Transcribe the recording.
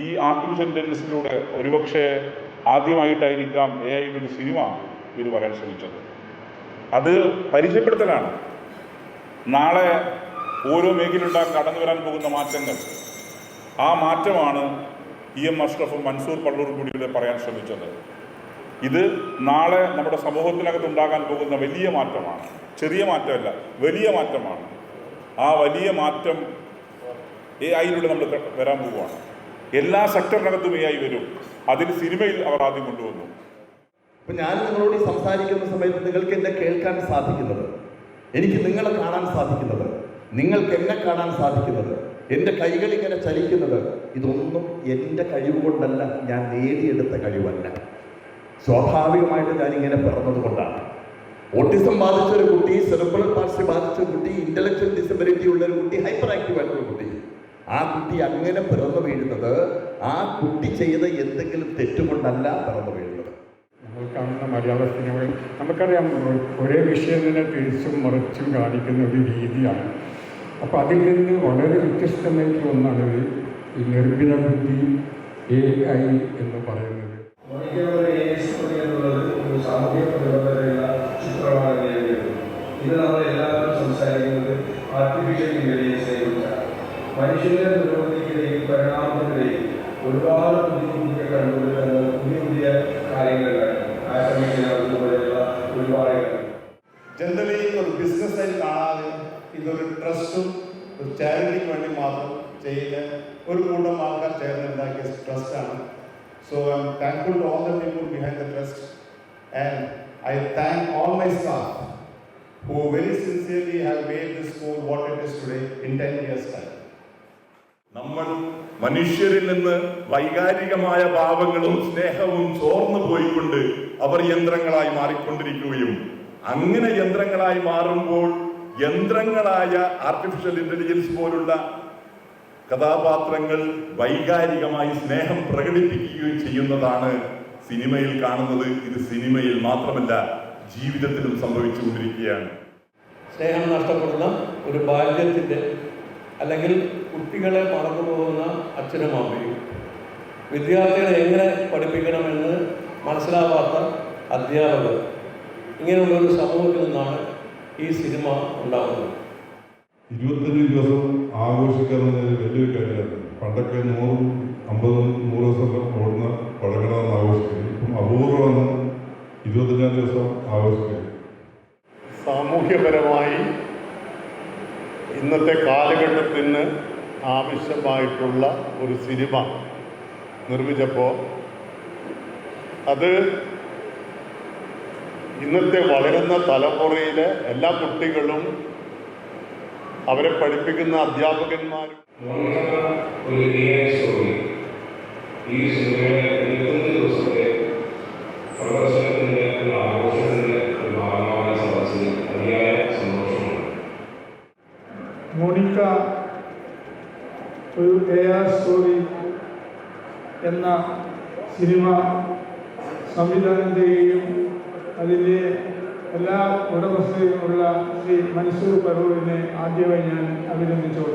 ഈ ആർട്ടിഫിഷ്യൽ ഇന്റലിജൻസിലൂടെ ഒരുപക്ഷെ ആദ്യമായിട്ടായിരിക്കാം എ ഐ ഒരു സിനിമ ഇവർ പറയാൻ ശ്രമിച്ചത്. അത് പരിചയപ്പെടുത്തലാണ്. നാളെ ഓരോ മേഖലയിലുണ്ടാകാൻ കടന്നു വരാൻ പോകുന്ന മാറ്റങ്ങൾ. ആ മാറ്റമാണ് ഇ എം അഷ്റഫും മൻസൂർ പള്ളൂർ കൂടിയുടെ പറയാൻ ശ്രമിച്ചത്. ഇത് നാളെ നമ്മുടെ സമൂഹത്തിനകത്ത് ഉണ്ടാകാൻ പോകുന്ന വലിയ മാറ്റമാണ്. ചെറിയ മാറ്റമല്ല വലിയ മാറ്റമാണ്. ആ വലിയ മാറ്റം എ ഐയിലൂടെ നമ്മൾ വരാൻ പോവുകയാണ്. എല്ലാ സെക്ടറിനകത്തും എ ഐ വരും. അതിന് സിനിമയിൽ അവർ ആദ്യം കൊണ്ടുവന്നു. അപ്പൊ ഞാൻ നിങ്ങളോട് സംസാരിക്കുന്ന സമയത്ത് നിങ്ങൾക്ക് എന്നെ കേൾക്കാൻ സാധിക്കുന്നത് എനിക്ക് നിങ്ങളെ കാണാൻ സാധിക്കുന്നത് നിങ്ങൾക്ക് എന്നെ കാണാൻ സാധിക്കുന്നത് എന്റെ കൈകൾ ഇങ്ങനെ ചലിക്കുന്നത് ഇതൊന്നും എന്റെ കഴിവ് കൊണ്ടല്ല ഞാൻ നേടിയെടുത്ത കഴിവല്ല. സ്വാഭാവികമായിട്ട് ഞാൻ ഇങ്ങനെ പിറന്നത് കൊണ്ടാണ്. ഓട്ടിസം ബാധിച്ച ഒരു കുട്ടി സെറിബ്രൽ പാർസി ബാധിച്ച കുട്ടി ഇന്റലക്ച്വൽ ഡിസബിലിറ്റി ഉള്ള ഒരു കുട്ടി ഹൈപ്പർ ആക്റ്റീവ് ആയിട്ടുള്ള ഒരു കുട്ടി ആ കുട്ടി അങ്ങനെ പിറന്നു വീഴുന്നത് ആ കുട്ടി ചെയ്ത എന്തെങ്കിലും തെറ്റുകൊണ്ടല്ല പിറന്നു വീഴുന്നത്. നമ്മൾ കാണുന്ന മലയാള സിനിമകൾ നമുക്കറിയാം ഒരേ വിഷയം തന്നെ തിരിച്ചും മറിച്ചും കാണിക്കുന്ന ഒരു രീതിയാണ്. അപ്പോൾ അതിൽ നിന്ന് വളരെ വ്യത്യസ്തമായിട്ടുള്ള ഒന്നാണ് ഈ നിർമ്മിത ബുദ്ധി എ ഐ എന്ന് പറയുന്നത്. ഇത് നമ്മൾ എല്ലാവരും സംസാരിക്കുന്നത് ആർട്ടിഫിഷ്യൽ ഇന്റലിജൻസിനെ കുറിച്ചാണ്. മനുഷ്യന്റെ പുരോഗതിക്കിടയിൽ പരിണാമത്തിനിടയിൽ ഒരുപാട് പുതിയ പുതിയ കണ്ടുപിടുത്തങ്ങൾ പുതിയ പുതിയ കാര്യങ്ങളിലാണ് ആക്രമിക്കുന്ന പോലെയുള്ള ഒരുപാട് കാര്യങ്ങൾ ജനറലി ഒരു ബിസിനസ്സായി കാണാതെ ഇതൊരു ട്രസ്റ്റും ഒരു ചാരിറ്റിക്ക് വേണ്ടി മാത്രം ചെയ്യുന്ന ഒരു കൂട്ടം ആൾക്കാർ ചേർന്നുണ്ടാക്കിയ ട്രസ്റ്റാണ് so I am thankful to all the people behind the trust and I thank all my staff who very sincerely have made this school what it is today in ten years time നമ്മൾ മനുഷ്യരിൽ നിന്ന് വൈകാരികമായ ഭാവങ്ങളും സ്നേഹവും ചോർന്നു പോയിക്കൊണ്ട് അവർ യന്ത്രങ്ങളായി മാറിക്കൊണ്ടിരിക്കുകയും അങ്ങനെ യന്ത്രങ്ങളായി മാറുമ്പോൾ യന്ത്രങ്ങളായ ആർട്ടിഫിഷ്യൽ ഇന്റലിജൻസ് പോലുള്ള കഥാപാത്രങ്ങൾ വൈകാരികമായി സ്നേഹം പ്രകടിപ്പിക്കുകയും ചെയ്യുന്നതാണ് സിനിമയിൽ കാണുന്നത്. ഇത് സിനിമയിൽ മാത്രമല്ല ജീവിതത്തിലും സംഭവിച്ചുകൊണ്ടിരിക്കുകയാണ്. സ്നേഹം നഷ്ടപ്പെടുന്ന ഒരു ബാല്യത്തിന്റെ അല്ലെങ്കിൽ കുട്ടികളെ മറന്നു പോകുന്ന അച്ഛനും അമ്മയും. വിദ്യാർത്ഥികളെ എങ്ങനെ പഠിപ്പിക്കണമെന്ന് മനസ്സിലാവാത്ത അധ്യാപകർ. ഇങ്ങനെയുള്ള ഒരു സമൂഹത്തിൽ നിന്നാണ് ഈ സിനിമ ഉണ്ടാകുന്നത്. ഇരുപത്തഞ്ച് ദിവസം ആഘോഷിക്കുന്നത് വലിയൊരു കാര്യമാണ് പണ്ടൊക്കെ നൂറും അമ്പതും നൂറ് ദിവസം ഓടുന്ന പടങ്ങളാണ് ആഘോഷിക്കുന്നത്. ഇപ്പം അപൂർവമാണ് ഇരുപത്തഞ്ചാം ദിവസം ആഘോഷിക്കുന്നത്. സാമൂഹ്യപരമായി ഇന്നത്തെ കാലഘട്ടത്തിന് ആവശ്യമായിട്ടുള്ള ഒരു സിനിമ നിർമ്മിച്ചപ്പോൾ അത് ഇന്നത്തെ വളരുന്ന തലമുറയിലെ എല്ലാ കുട്ടികളും അവരെ പഠിപ്പിക്കുന്ന അധ്യാപകന്മാരും ഈ സിനിമയിലെ ഇരുപത്തഞ്ച് ദിവസത്തെ പ്രദർശനത്തിന്റെ ഒരു എ ആർ സ്റ്റോറി എന്ന സിനിമ സംവിധാനം ചെയ്യുകയും അതിന്റെ എല്ലാ ഉടമസ്ഥതയുമുള്ള ശ്രീ മൻസൂർ പറൂരിനെ ആദ്യമായി ഞാൻ അഭിനന്ദിച്ചുകൊള്ളട്ടെ